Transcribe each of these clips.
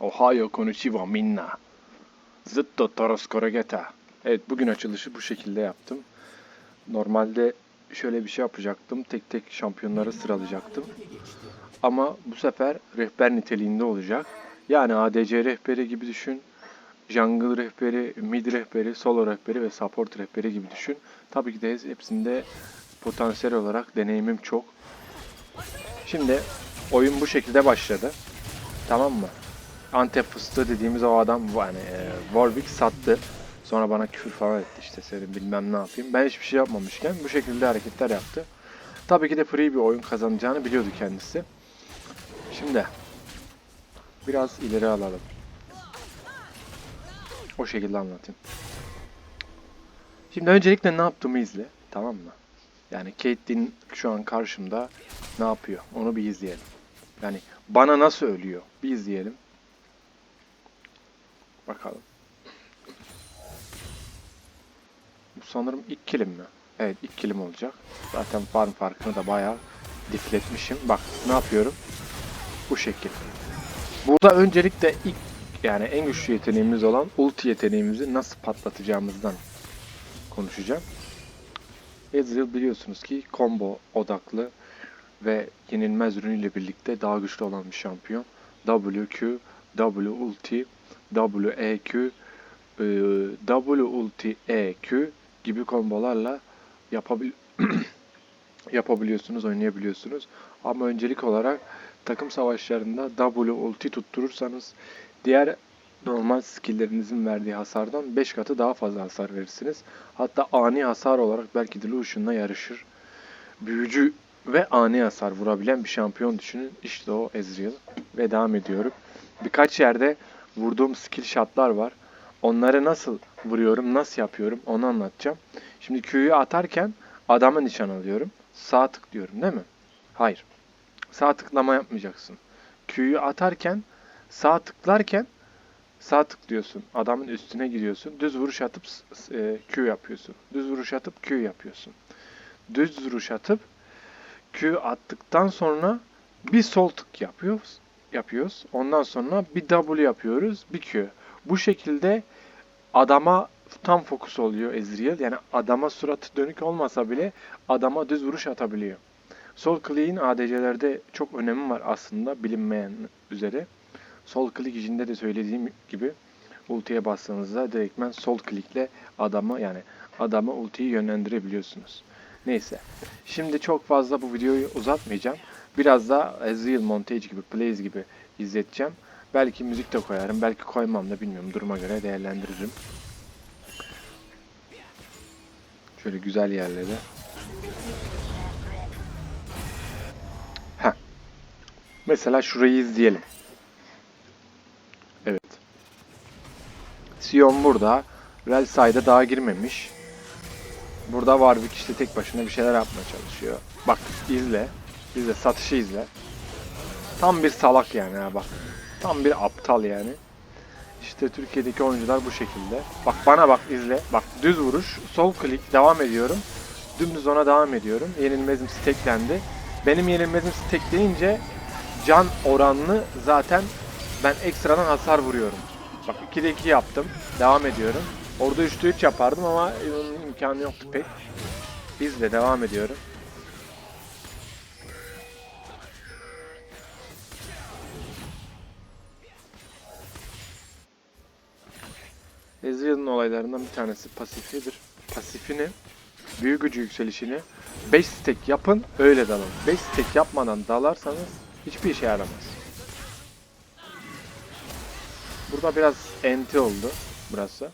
Ohio konnichiwa minna. Zıtto toros korogeta. Evet bugün açılışı bu şekilde yaptım. Normalde şöyle bir şey yapacaktım. Tek tek şampiyonları sıralayacaktım. Ama bu sefer rehber niteliğinde olacak. Yani ADC rehberi gibi düşün. Jungle rehberi, mid rehberi, solo rehberi ve support rehberi gibi düşün. Tabii ki de hepsinde potansiyel olarak deneyimim çok. Şimdi oyun bu şekilde başladı. Tamam mı? Antep fıstığı dediğimiz o adam yani e, Warwick sattı. Sonra bana küfür falan etti işte senin bilmem ne yapayım. Ben hiçbir şey yapmamışken bu şekilde hareketler yaptı. Tabii ki de free bir oyun kazanacağını biliyordu kendisi. Şimdi biraz ileri alalım. O şekilde anlatayım. Şimdi öncelikle ne yaptığımı izle. Tamam mı? Yani Caitlyn şu an karşımda ne yapıyor? Onu bir izleyelim. Yani bana nasıl ölüyor? Bir izleyelim. Bakalım. Bu sanırım ilk kilim mi? Evet ilk kilim olacak. Zaten farm farkını da bayağı difletmişim. Bak ne yapıyorum? Bu şekil. Burada öncelikle ilk yani en güçlü yeteneğimiz olan ulti yeteneğimizi nasıl patlatacağımızdan konuşacağım. Ezreal biliyorsunuz ki combo odaklı ve yenilmez ürünüyle birlikte daha güçlü olan bir şampiyon. WQ, W ulti, WEQ, e, W EQ gibi kombolarla yapabil yapabiliyorsunuz, oynayabiliyorsunuz. Ama öncelik olarak takım savaşlarında W tutturursanız diğer normal skilllerinizin verdiği hasardan 5 katı daha fazla hasar verirsiniz. Hatta ani hasar olarak belki de yarışır. Büyücü ve ani hasar vurabilen bir şampiyon düşünün. İşte o Ezreal. Ve devam ediyorum. Birkaç yerde vurduğum skill shotlar var. Onları nasıl vuruyorum, nasıl yapıyorum onu anlatacağım. Şimdi Q'yu atarken adama nişan alıyorum. Sağ tıklıyorum değil mi? Hayır. Sağ tıklama yapmayacaksın. Q'yu atarken sağ tıklarken sağ tıklıyorsun. Adamın üstüne gidiyorsun. Düz vuruş atıp e, Q yapıyorsun. Düz vuruş atıp Q yapıyorsun. Düz vuruş atıp Q attıktan sonra bir sol tık yapıyoruz. Yapıyoruz. Ondan sonra bir W yapıyoruz. Bir Q. Bu şekilde adama tam fokus oluyor Ezreal. Yani adama suratı dönük olmasa bile adama düz vuruş atabiliyor. Sol kliğin ADC'lerde çok önemi var aslında bilinmeyen üzere. Sol klik içinde de söylediğim gibi ultiye bastığınızda direktmen sol klikle adama yani adama ultiyi yönlendirebiliyorsunuz. Neyse. Şimdi çok fazla bu videoyu uzatmayacağım. Biraz da Ezreal Montage gibi, Plays gibi izleteceğim. Belki müzik de koyarım, belki koymam da bilmiyorum. Duruma göre değerlendiririm. Şöyle güzel yerlere. Heh. Mesela şurayı izleyelim. Evet. Sion burada. Relsay'da daha girmemiş. Burada Warwick işte tek başına bir şeyler yapmaya çalışıyor. Bak izle. İzle satışı izle. Tam bir salak yani ha bak. Tam bir aptal yani. İşte Türkiye'deki oyuncular bu şekilde. Bak bana bak izle. Bak düz vuruş. Sol klik devam ediyorum. Dümdüz ona devam ediyorum. Yenilmezim steklendi. Benim yenilmezim stekleyince can oranlı zaten ben ekstradan hasar vuruyorum. Bak 2'de 2 yaptım. Devam ediyorum. Orada 3'te 3 yapardım ama imkanı yoktu pek. İzle devam ediyorum. Ezreal'ın olaylarından bir tanesi pasifidir. Pasifini, büyü gücü yükselişini 5 stack yapın öyle dalın. 5 stack yapmadan dalarsanız hiçbir işe yaramaz. Burada biraz enti oldu burası.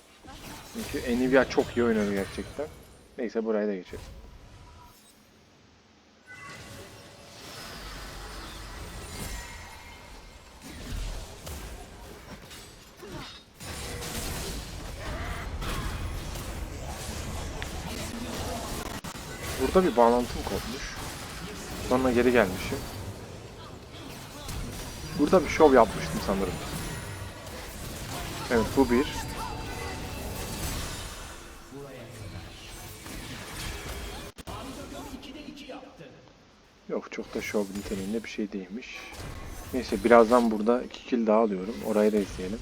Çünkü Nvidia çok iyi oynadı gerçekten. Neyse buraya da geçelim. Burada bir bağlantım kopmuş. Sonra geri gelmişim. Burada bir şov yapmıştım sanırım. Evet bu bir. Yok çok da şov niteliğinde bir şey değilmiş. Neyse birazdan burada 2 kill daha alıyorum. Orayı da izleyelim.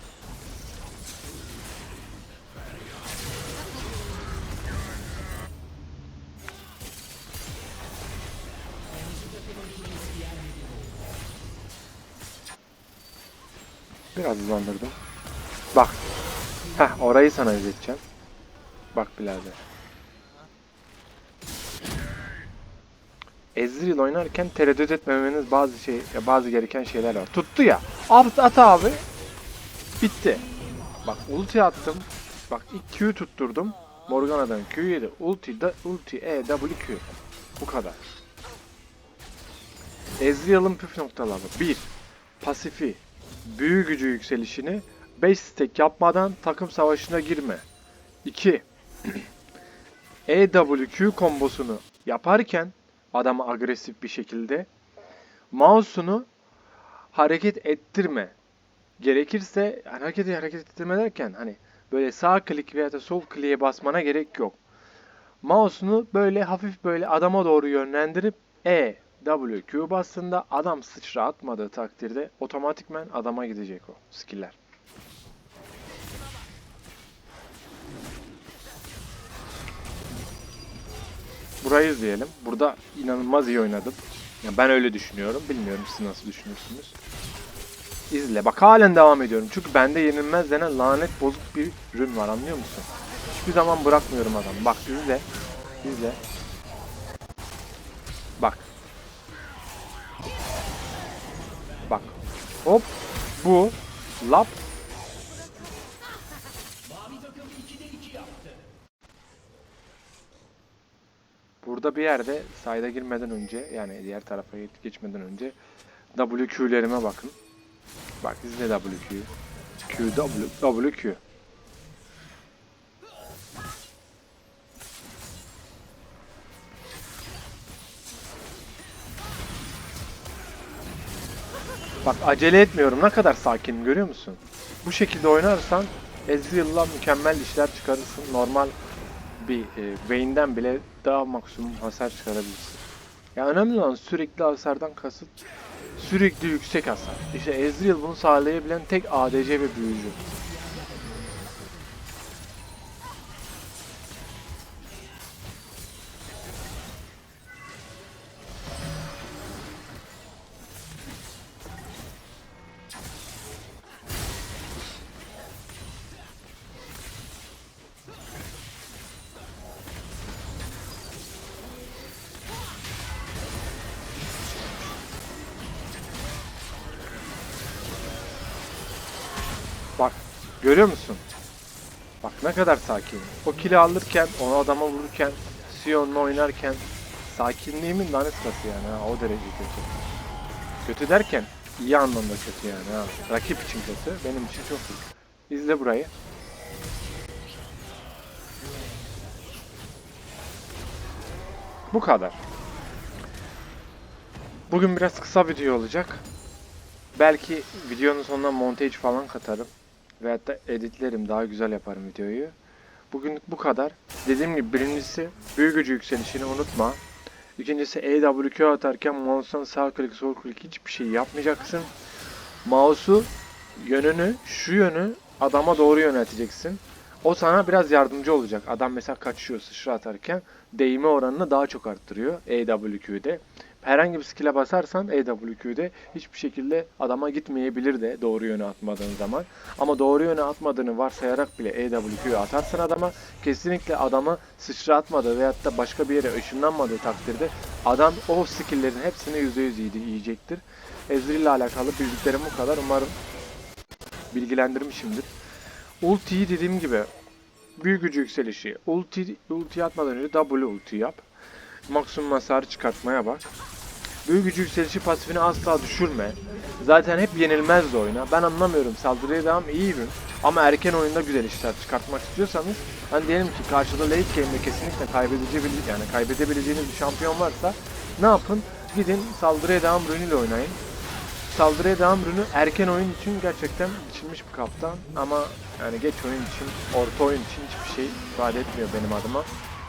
Biraz hızlandırdım. Bak. Heh orayı sana izleteceğim. Bak birader. Ezreal oynarken tereddüt etmemeniz bazı şey bazı gereken şeyler var. Tuttu ya. At, at abi. Bitti. Bak ulti attım. Bak ilk Q tutturdum. Morgana'dan Q yedi. Ulti da ulti E W Q. Bu kadar. Ezreal'ın püf noktaları. 1. Pasifi. Büyü gücü yükselişini 5 stack yapmadan takım savaşına girme. 2. EWQ kombosunu yaparken adamı agresif bir şekilde mouse'unu hareket ettirme. Gerekirse yani hareket hareket ettirme derken hani böyle sağ klik veya da sol kliğe basmana gerek yok. Mouse'unu böyle hafif böyle adama doğru yönlendirip E, W, Q bastığında adam sıçra atmadığı takdirde otomatikmen adama gidecek o skiller. Burayı izleyelim. Burada inanılmaz iyi oynadım. Yani ben öyle düşünüyorum. Bilmiyorum siz nasıl düşünüyorsunuz. İzle. Bak halen devam ediyorum. Çünkü bende yenilmez denen lanet bozuk bir ürün var anlıyor musun? Hiçbir zaman bırakmıyorum adamı. Bak izle. İzle. Bak. Hop. Bu. Lap. Burada bir yerde sayda girmeden önce yani diğer tarafa geçmeden önce WQ'lerime bakın. Bak izle WQ. Q W WQ. Bak acele etmiyorum. Ne kadar sakinim görüyor musun? Bu şekilde oynarsan Ezreal'la mükemmel işler çıkarırsın. Normal bir e, Vayne'den bile daha maksimum hasar çıkarabilirsin. Ya önemli olan sürekli hasardan kasıt sürekli yüksek hasar. İşte Ezreal bunu sağlayabilen tek ADC ve büyücü. Görüyor musun? Bak ne kadar sakin. O kili alırken, onu adama vururken, Sion'la oynarken sakinliğimin lanet katı yani ha, o derece kötü. Kötü derken iyi anlamda kötü yani ha. Rakip için kötü, benim için çok iyi. İzle burayı. Bu kadar. Bugün biraz kısa video olacak. Belki videonun sonuna montage falan katarım. Veyahut da editlerim, daha güzel yaparım videoyu. Bugünlük bu kadar. Dediğim gibi birincisi büyü gücü yükselişini unutma. İkincisi EWQ atarken mouse'dan sağ klik sol klik hiçbir şey yapmayacaksın. Mouse'u yönünü, şu yönü adama doğru yönelteceksin. O sana biraz yardımcı olacak. Adam mesela kaçıyor sıçra atarken değme oranını daha çok arttırıyor EWQ'de. Herhangi bir skill'e basarsan EWQ'de hiçbir şekilde adama gitmeyebilir de doğru yöne atmadığın zaman. Ama doğru yöne atmadığını varsayarak bile EWQ'yu atarsan adama kesinlikle adama sıçra atmadığı veyahut da başka bir yere ışınlanmadığı takdirde adam o skill'lerin hepsini %100 yiyecektir. Ezreal ile alakalı bildiklerim bu kadar. Umarım bilgilendirmişimdir. Ultiyi dediğim gibi büyük gücü yükselişi. Ulti, ulti atmadan önce W ulti yap. Maksimum hasarı çıkartmaya bak. Büyük gücü yükselişi pasifini asla düşürme. Zaten hep yenilmez de oyna. Ben anlamıyorum. Saldırıya devam iyi ürün. Ama erken oyunda güzel işler çıkartmak istiyorsanız hani diyelim ki karşıda late game'de kesinlikle kaybedebileceğiniz yani kaybedebileceğiniz bir şampiyon varsa ne yapın? Gidin saldırıya devam ürünüyle oynayın. Saldırıya devam ürünü erken oyun için gerçekten biçilmiş bir kaptan ama yani geç oyun için, orta oyun için hiçbir şey ifade etmiyor benim adıma.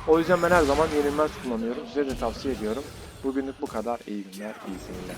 O yüzden ben her zaman yenilmez kullanıyorum. Size de tavsiye ediyorum. Bugünlük bu kadar. İyi günler, iyi seyirler.